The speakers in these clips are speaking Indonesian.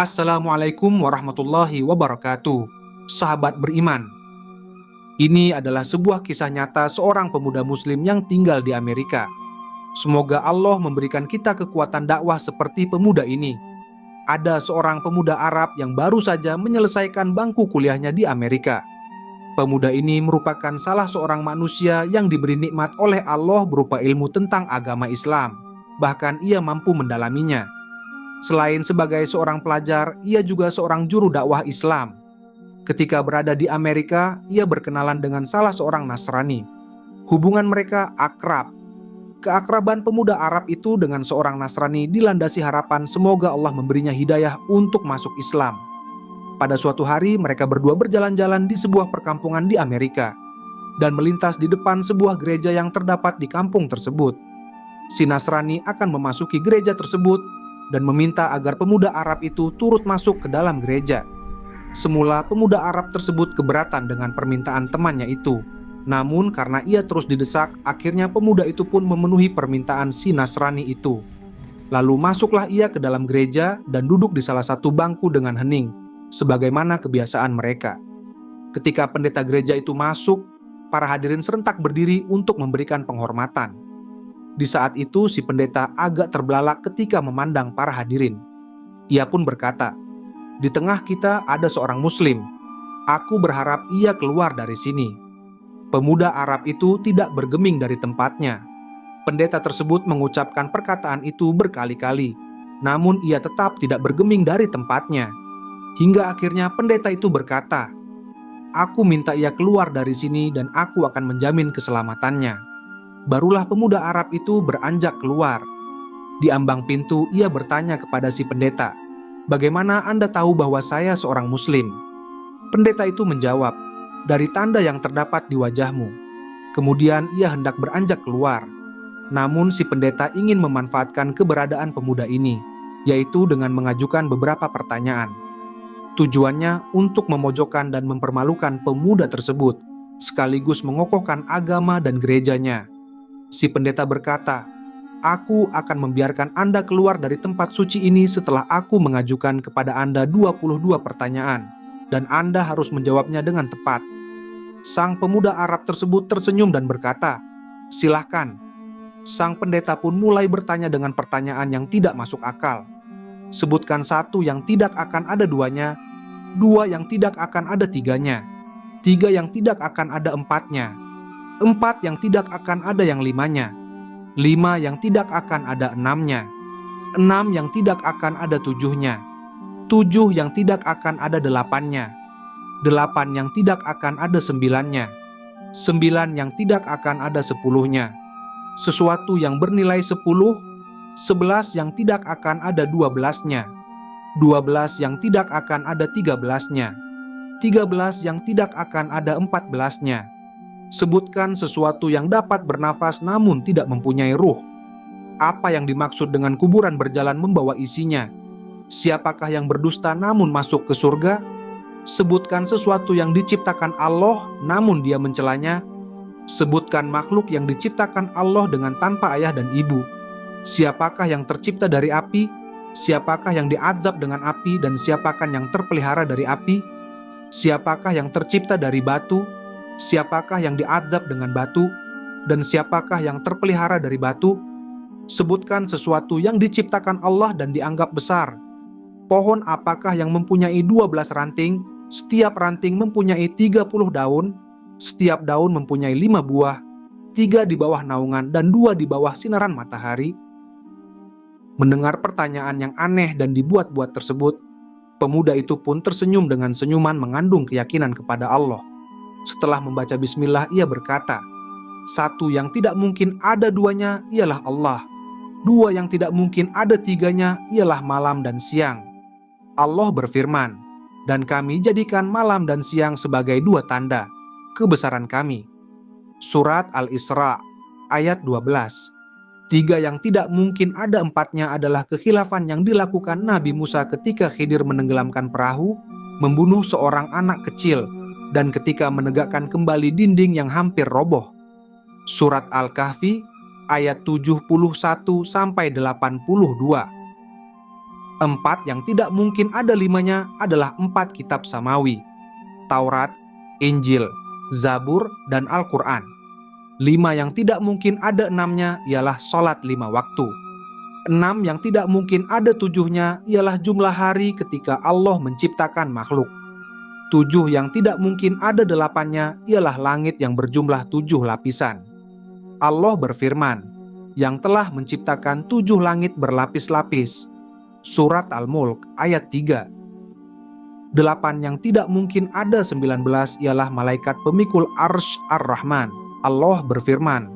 Assalamualaikum warahmatullahi wabarakatuh, sahabat beriman. Ini adalah sebuah kisah nyata seorang pemuda Muslim yang tinggal di Amerika. Semoga Allah memberikan kita kekuatan dakwah seperti pemuda ini. Ada seorang pemuda Arab yang baru saja menyelesaikan bangku kuliahnya di Amerika. Pemuda ini merupakan salah seorang manusia yang diberi nikmat oleh Allah berupa ilmu tentang agama Islam. Bahkan ia mampu mendalaminya. Selain sebagai seorang pelajar, ia juga seorang juru dakwah Islam. Ketika berada di Amerika, ia berkenalan dengan salah seorang Nasrani. Hubungan mereka akrab. Keakraban pemuda Arab itu dengan seorang Nasrani dilandasi harapan semoga Allah memberinya hidayah untuk masuk Islam. Pada suatu hari, mereka berdua berjalan-jalan di sebuah perkampungan di Amerika dan melintas di depan sebuah gereja yang terdapat di kampung tersebut. Si Nasrani akan memasuki gereja tersebut dan meminta agar pemuda Arab itu turut masuk ke dalam gereja. Semula pemuda Arab tersebut keberatan dengan permintaan temannya itu. Namun karena ia terus didesak, akhirnya pemuda itu pun memenuhi permintaan si Nasrani itu. Lalu masuklah ia ke dalam gereja dan duduk di salah satu bangku dengan hening, sebagaimana kebiasaan mereka. Ketika pendeta gereja itu masuk, para hadirin serentak berdiri untuk memberikan penghormatan. Di saat itu, si pendeta agak terbelalak ketika memandang para hadirin. Ia pun berkata, "Di tengah kita ada seorang Muslim. Aku berharap ia keluar dari sini." Pemuda Arab itu tidak bergeming dari tempatnya. Pendeta tersebut mengucapkan perkataan itu berkali-kali, namun ia tetap tidak bergeming dari tempatnya. Hingga akhirnya pendeta itu berkata, "Aku minta ia keluar dari sini, dan aku akan menjamin keselamatannya." barulah pemuda Arab itu beranjak keluar. Di ambang pintu, ia bertanya kepada si pendeta, "Bagaimana Anda tahu bahwa saya seorang Muslim?" Pendeta itu menjawab, "Dari tanda yang terdapat di wajahmu." Kemudian ia hendak beranjak keluar, namun si pendeta ingin memanfaatkan keberadaan pemuda ini, yaitu dengan mengajukan beberapa pertanyaan. Tujuannya untuk memojokkan dan mempermalukan pemuda tersebut, sekaligus mengokohkan agama dan gerejanya. Si pendeta berkata, Aku akan membiarkan Anda keluar dari tempat suci ini setelah aku mengajukan kepada Anda 22 pertanyaan, dan Anda harus menjawabnya dengan tepat. Sang pemuda Arab tersebut tersenyum dan berkata, Silahkan. Sang pendeta pun mulai bertanya dengan pertanyaan yang tidak masuk akal. Sebutkan satu yang tidak akan ada duanya, dua yang tidak akan ada tiganya, tiga yang tidak akan ada empatnya, empat yang tidak akan ada yang limanya, lima yang tidak akan ada enamnya, enam yang tidak akan ada tujuhnya, tujuh yang tidak akan ada delapannya, delapan yang tidak akan ada sembilannya, sembilan yang tidak akan ada sepuluhnya, sesuatu yang bernilai sepuluh, sebelas yang tidak akan ada dua belasnya, dua belas yang tidak akan ada tiga belasnya, tiga belas yang tidak akan ada empat belasnya, Sebutkan sesuatu yang dapat bernafas namun tidak mempunyai ruh. Apa yang dimaksud dengan kuburan berjalan membawa isinya? Siapakah yang berdusta namun masuk ke surga? Sebutkan sesuatu yang diciptakan Allah namun dia mencelanya. Sebutkan makhluk yang diciptakan Allah dengan tanpa ayah dan ibu. Siapakah yang tercipta dari api? Siapakah yang diazab dengan api dan siapakah yang terpelihara dari api? Siapakah yang tercipta dari batu? Siapakah yang diazab dengan batu, dan siapakah yang terpelihara dari batu? Sebutkan sesuatu yang diciptakan Allah dan dianggap besar. Pohon apakah yang mempunyai 12 ranting, setiap ranting mempunyai 30 daun, setiap daun mempunyai lima buah, tiga di bawah naungan dan dua di bawah sinaran matahari? Mendengar pertanyaan yang aneh dan dibuat-buat tersebut, pemuda itu pun tersenyum dengan senyuman mengandung keyakinan kepada Allah. Setelah membaca bismillah, ia berkata, "Satu yang tidak mungkin ada duanya ialah Allah. Dua yang tidak mungkin ada tiganya ialah malam dan siang." Allah berfirman, "Dan kami jadikan malam dan siang sebagai dua tanda kebesaran kami." Surat Al-Isra ayat 12. Tiga yang tidak mungkin ada empatnya adalah kekhilafan yang dilakukan Nabi Musa ketika Khidir menenggelamkan perahu, membunuh seorang anak kecil, dan ketika menegakkan kembali dinding yang hampir roboh. Surat Al-Kahfi ayat 71 sampai 82. Empat yang tidak mungkin ada limanya adalah empat kitab samawi, Taurat, Injil, Zabur, dan Al-Quran. Lima yang tidak mungkin ada enamnya ialah sholat lima waktu. Enam yang tidak mungkin ada tujuhnya ialah jumlah hari ketika Allah menciptakan makhluk. Tujuh yang tidak mungkin ada delapannya ialah langit yang berjumlah tujuh lapisan. Allah berfirman, yang telah menciptakan tujuh langit berlapis-lapis. Surat Al-Mulk ayat 3 Delapan yang tidak mungkin ada sembilan belas ialah malaikat pemikul Arsh Ar-Rahman. Allah berfirman,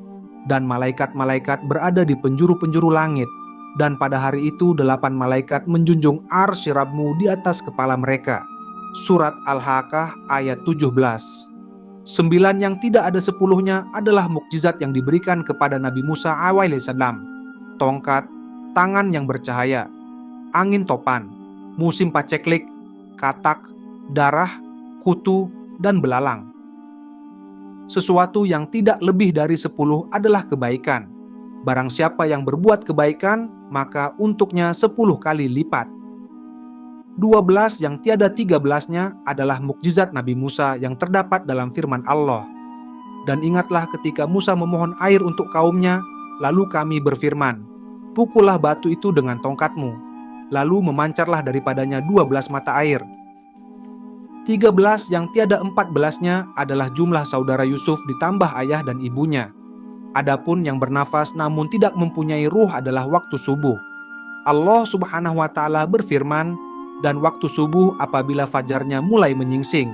dan malaikat-malaikat berada di penjuru-penjuru langit, dan pada hari itu delapan malaikat menjunjung arsy Rabbmu di atas kepala mereka. Surat Al-Haqqah ayat 17 Sembilan yang tidak ada sepuluhnya adalah mukjizat yang diberikan kepada Nabi Musa alaihissalam. Tongkat, tangan yang bercahaya, angin topan, musim paceklik, katak, darah, kutu, dan belalang. Sesuatu yang tidak lebih dari sepuluh adalah kebaikan. Barang siapa yang berbuat kebaikan, maka untuknya sepuluh kali lipat. 12 yang tiada tiga belasnya adalah mukjizat Nabi Musa yang terdapat dalam firman Allah. Dan ingatlah ketika Musa memohon air untuk kaumnya, lalu kami berfirman, Pukullah batu itu dengan tongkatmu, lalu memancarlah daripadanya 12 mata air. 13 yang tiada empat belasnya adalah jumlah saudara Yusuf ditambah ayah dan ibunya. Adapun yang bernafas namun tidak mempunyai ruh adalah waktu subuh. Allah Subhanahu wa taala berfirman, dan waktu subuh apabila fajarnya mulai menyingsing.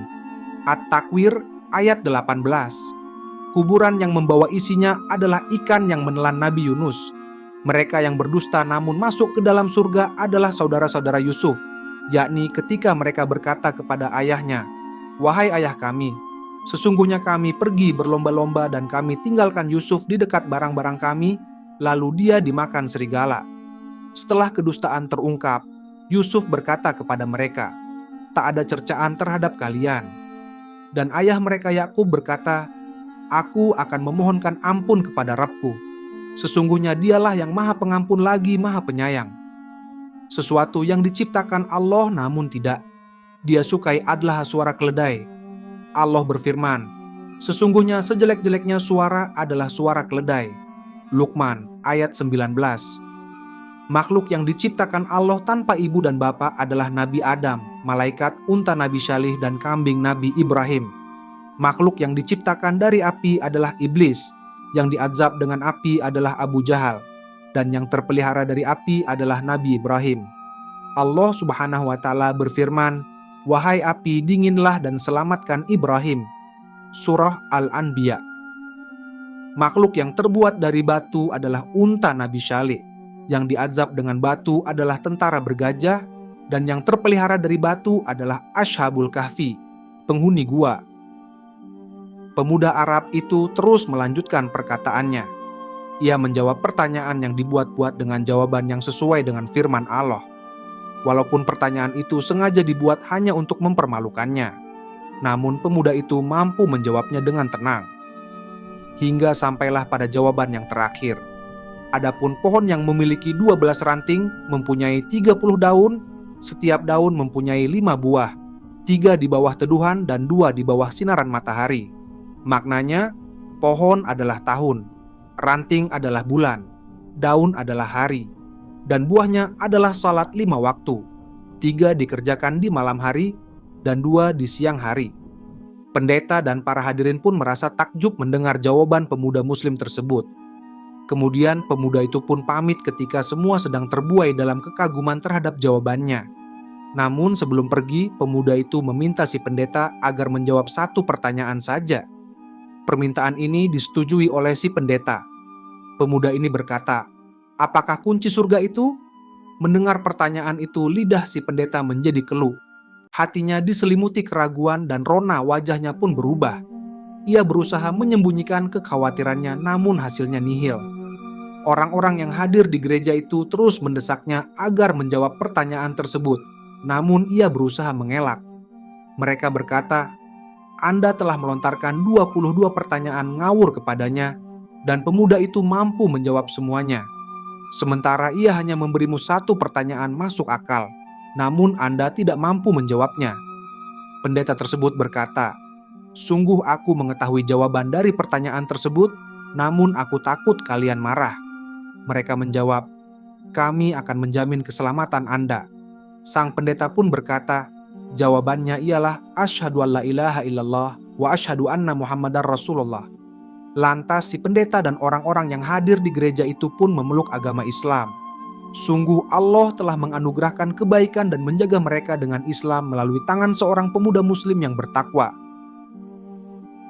At-Takwir ayat 18. Kuburan yang membawa isinya adalah ikan yang menelan Nabi Yunus. Mereka yang berdusta namun masuk ke dalam surga adalah saudara-saudara Yusuf, yakni ketika mereka berkata kepada ayahnya, "Wahai ayah kami, sesungguhnya kami pergi berlomba-lomba dan kami tinggalkan Yusuf di dekat barang-barang kami, lalu dia dimakan serigala." Setelah kedustaan terungkap, Yusuf berkata kepada mereka, "Tak ada cercaan terhadap kalian." Dan ayah mereka Yakub berkata, "Aku akan memohonkan ampun kepada Rabku. Sesungguhnya Dialah yang Maha Pengampun lagi Maha Penyayang." Sesuatu yang diciptakan Allah namun tidak. Dia sukai adalah suara keledai. Allah berfirman, "Sesungguhnya sejelek-jeleknya suara adalah suara keledai." Luqman ayat 19 Makhluk yang diciptakan Allah tanpa ibu dan bapak adalah Nabi Adam, malaikat, unta Nabi Syalih, dan kambing Nabi Ibrahim. Makhluk yang diciptakan dari api adalah iblis, yang diazab dengan api adalah Abu Jahal, dan yang terpelihara dari api adalah Nabi Ibrahim. Allah Subhanahu wa Ta'ala berfirman, "Wahai api, dinginlah dan selamatkan Ibrahim." Surah Al-Anbiya. Makhluk yang terbuat dari batu adalah unta Nabi Syalih yang diazab dengan batu adalah tentara bergajah, dan yang terpelihara dari batu adalah Ashabul Kahfi, penghuni gua. Pemuda Arab itu terus melanjutkan perkataannya. Ia menjawab pertanyaan yang dibuat-buat dengan jawaban yang sesuai dengan firman Allah. Walaupun pertanyaan itu sengaja dibuat hanya untuk mempermalukannya, namun pemuda itu mampu menjawabnya dengan tenang. Hingga sampailah pada jawaban yang terakhir – Adapun pohon yang memiliki 12 ranting mempunyai 30 daun, setiap daun mempunyai 5 buah, tiga di bawah teduhan dan dua di bawah sinaran matahari. Maknanya, pohon adalah tahun, ranting adalah bulan, daun adalah hari, dan buahnya adalah salat lima waktu. Tiga dikerjakan di malam hari, dan dua di siang hari. Pendeta dan para hadirin pun merasa takjub mendengar jawaban pemuda muslim tersebut. Kemudian pemuda itu pun pamit ketika semua sedang terbuai dalam kekaguman terhadap jawabannya. Namun sebelum pergi, pemuda itu meminta si pendeta agar menjawab satu pertanyaan saja. Permintaan ini disetujui oleh si pendeta. Pemuda ini berkata, "Apakah kunci surga itu?" Mendengar pertanyaan itu, lidah si pendeta menjadi keluh. Hatinya diselimuti keraguan dan rona wajahnya pun berubah. Ia berusaha menyembunyikan kekhawatirannya, namun hasilnya nihil. Orang-orang yang hadir di gereja itu terus mendesaknya agar menjawab pertanyaan tersebut, namun ia berusaha mengelak. Mereka berkata, "Anda telah melontarkan 22 pertanyaan ngawur kepadanya, dan pemuda itu mampu menjawab semuanya. Sementara ia hanya memberimu satu pertanyaan masuk akal, namun Anda tidak mampu menjawabnya. Pendeta tersebut berkata, "Sungguh aku mengetahui jawaban dari pertanyaan tersebut, namun aku takut kalian marah." Mereka menjawab, "Kami akan menjamin keselamatan Anda." Sang pendeta pun berkata, Jawabannya ialah asyhadu alla ilaha illallah wa asyhadu anna muhammadar rasulullah. Lantas si pendeta dan orang-orang yang hadir di gereja itu pun memeluk agama Islam. Sungguh Allah telah menganugerahkan kebaikan dan menjaga mereka dengan Islam melalui tangan seorang pemuda muslim yang bertakwa.